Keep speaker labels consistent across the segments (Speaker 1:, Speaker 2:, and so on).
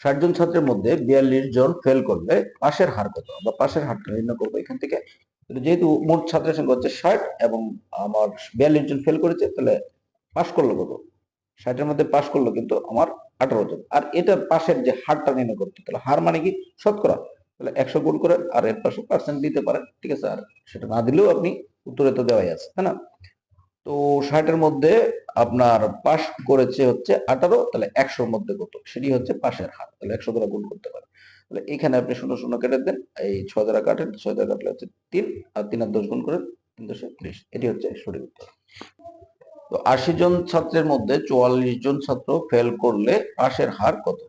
Speaker 1: ষাট জন ছাত্রের মধ্যে বিয়াল্লিশ জন ফেল করলে পাশের হার কত? আমরা পাশের হারটা নির্ণয় করব এখান থেকে। যেহেতু মোট ছাত্রের সংখ্যা হচ্ছে ষাট এবং আমার বিয়াল্লিশ জন ফেল করেছে, তাহলে পাশ করল কত? ষাটের মধ্যে পাশ করল কিন্তু আমার আঠারো জন। আর এটা পাশের যে হারটা নির্ণয় করতে তাহলে হার মানে কি? শতকরা। তাহলে একশো গুণ করেন আর এর পাশে পার্সেন্ট দিতে পারেন, ঠিক আছে? আর সেটা না দিলেও আপনি উত্তরে তো দেওয়াই আছে, তাই না? তো ষাটের মধ্যে আপনার পাশ করেছে হচ্ছে আঠারো, তাহলে একশোর মধ্যে কত? সেটি হচ্ছে পাশের হার, তাহলে একশো দ্বারা গুণ করতে পারেন। তাহলে এখানে আপনি শূন্য শূন্য কেটে দেন, এই ছয় দ্বারা কাটেন ছয় দ্বারা কাটলে হচ্ছে তিন, আর তিন আর দশ গুণ করেন তিন দশে ত্রিশ এটি হচ্ছে সঠিক উত্তর। তো আশি জন ছাত্রের মধ্যে চুয়াল্লিশ জন ছাত্র ফেল করলে পাশের হার কত?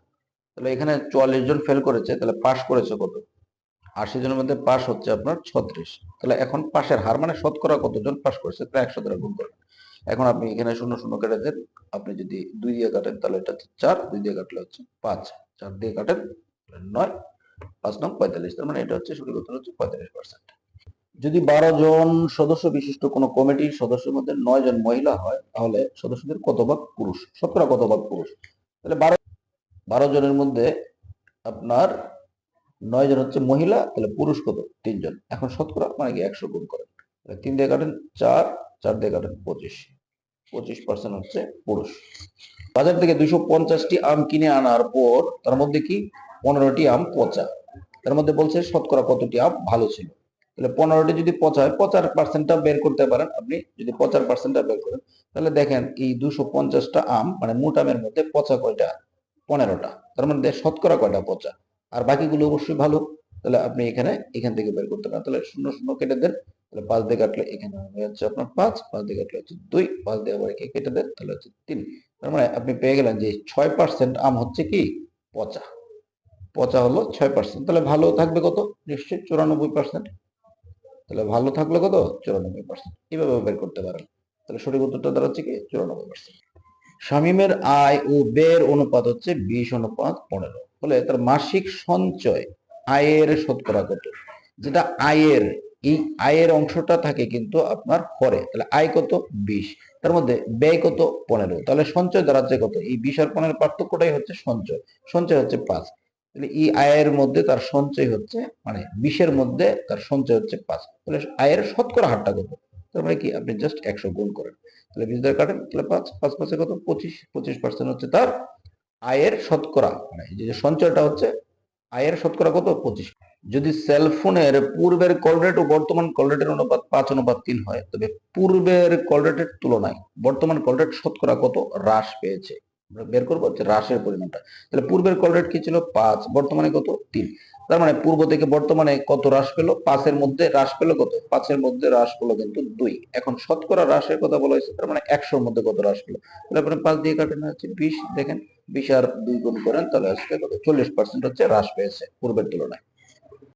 Speaker 1: তাহলে এখানে চুয়াল্লিশ জন ফেল করেছে, তাহলে পাশ করেছে কত? আশি জনের মধ্যে পাশ হচ্ছে আপনার ছত্রিশ। তাহলে এখন পাশের হার মানে শতকরা কতজন পাশ করেছে? তাহলে একশো দ্বারা গুণ করেন এখন আপনি এখানে শূন্য শূন্য কেটে দেন আপনি যদি দুই দিয়ে কাটেন, তাহলে এটা হচ্ছে চার। দুই দিয়ে কাটলে হচ্ছে পাঁচ। চার দিয়ে কাটেন নয়। পাঁচ নং পঁয়তাল্লিশ। তার মানে এটা হচ্ছে সঠিক উত্তর হচ্ছে পঁয়তাল্লিশ পার্সেন্ট যদি বারো জন সদস্য বিশিষ্ট কোনো কমিটির সদস্যের মধ্যে নয় জন মহিলা হয়, তাহলে সদস্যদের কত ভাগ? পুরুষ। শতকরা কত ভাগ পুরুষ? তাহলে বারো বারো জনের মধ্যে আপনার নয় জন হচ্ছে মহিলা, তাহলে পুরুষ কত? তিনজন এখন শতকরা মানে কি? একশো গুণ করেন তিন দিয়ে কাটেন চার চার দিয়ে কাটেন পঁচিশ। পঁচিশ পার্সেন্ট হচ্ছে পুরুষ। বাজার থেকে দুইশো পঞ্চাশটি আম কিনে আনার পর তার মধ্যে কি? পনেরোটি আম পচা। তার মধ্যে বলছে শতকরা কতটি আম? ভালো ছিল। তাহলে পনেরোটি যদি পচা হয় পচার পার্সেন্টটা বের করতে পারেন। আপনি যদি পচার পার্সেন্টটা বের করেন, তাহলে দেখেন এই দুশো পঞ্চাশটা আম মানে মোট আমের মধ্যে পচা কয়টা? পনেরোটা। তার মধ্যে শতকরা কয়টা পচা? আর বাকিগুলো অবশ্যই ভালো। তাহলে আপনি এখানে, এখান থেকে বের করতে পারেন। তাহলে শূন্য শূন্য কেটে দেন। তাহলে পাঁচ দিয়ে কাটলে এখানে হচ্ছে আপনার পাঁচ। পাঁচ দিয়ে কাটলে হচ্ছে দুই। পাঁচ দিয়ে আবার একে কেটে দেন, তাহলে হচ্ছে তিন। তার মানে আপনি পেয়ে গেলেন যে ছয় পার্সেন্ট আম হচ্ছে কি? পচা। পচা হলো ছয় পার্সেন্ট তাহলে ভালো থাকবে কত? নিশ্চয়ই চুরানব্বই পার্সেন্ট তাহলে ভালো থাকলে কত? চুরানব্বই পার্সেন্ট এইভাবে বের করতে পারেন। তাহলে সঠিক উত্তরটা দাঁড়াচ্ছে কি? চুরানব্বই পার্সেন্ট শামীমের আয় ও ব্যয়ের অনুপাত হচ্ছে বিশ অনুপাত পনেরো। ফলে তার মাসিক সঞ্চয় আয়ের শতকরা কত যেটা আয়ের, এই আয়ের অংশটা থাকে কিন্তু আপনার হরে তাহলে আয় কত? বিশ। তার মধ্যে ব্যয় কত? পনেরো। তাহলে সঞ্চয় দাঁড়াচ্ছে কত? এই বিশ আর পনেরো পার্থক্যটাই হচ্ছে সঞ্চয়। সঞ্চয় হচ্ছে পাঁচ। তাহলে এই আয়ের মধ্যে তার সঞ্চয় হচ্ছে মানে বিশের মধ্যে তার সঞ্চয় হচ্ছে পাঁচ। তাহলে আয়ের শতকরা হারটা কত? তার মানে কি আপনি জাস্ট একশো গুণ করেন। তাহলে বিশ দ্বারা কাটেন, তাহলে পাঁচ পাঁচ পাঁচে কত? পঁচিশ পঁচিশ পার্সেন্ট হচ্ছে তার আয়ের শতকরা। মানে এই যে সঞ্চয়টা হচ্ছে, আয়ের শতকরা কত? পঁচিশ। যদি সেলফোনের পূর্বের কল রেট ও বর্তমান কল রেটের অনুপাত পাঁচ, অনুপাত তিন হয়, তবে পূর্বের কল রেটের তুলনায় বর্তমান কল রেট শতকরা কত? হ্রাস পেয়েছে। বের করব হ্রাসের পরিমাণটা। তাহলে পূর্বের কল রেট কি ছিল? পাঁচ। বর্তমানে কত? তিন। তার মানে পূর্ব থেকে বর্তমানে কত হ্রাস পেল? পাঁচের মধ্যে হ্রাস পেল কত? পাঁচের মধ্যে হ্রাস পেল কিন্তু দুই। এখন শতকরা হ্রাসের কথা বলা হয়েছে, তার মানে একশোর মধ্যে কত হ্রাস পেল? তাহলে আপনি পাঁচ দিয়ে কাটেন হচ্ছে বিশ। দেখেন, বিশ আর দুই গুণ করেন, তাহলে আসলে কত? চল্লিশ পার্সেন্ট হচ্ছে হ্রাস পেয়েছে পূর্বের তুলনায়।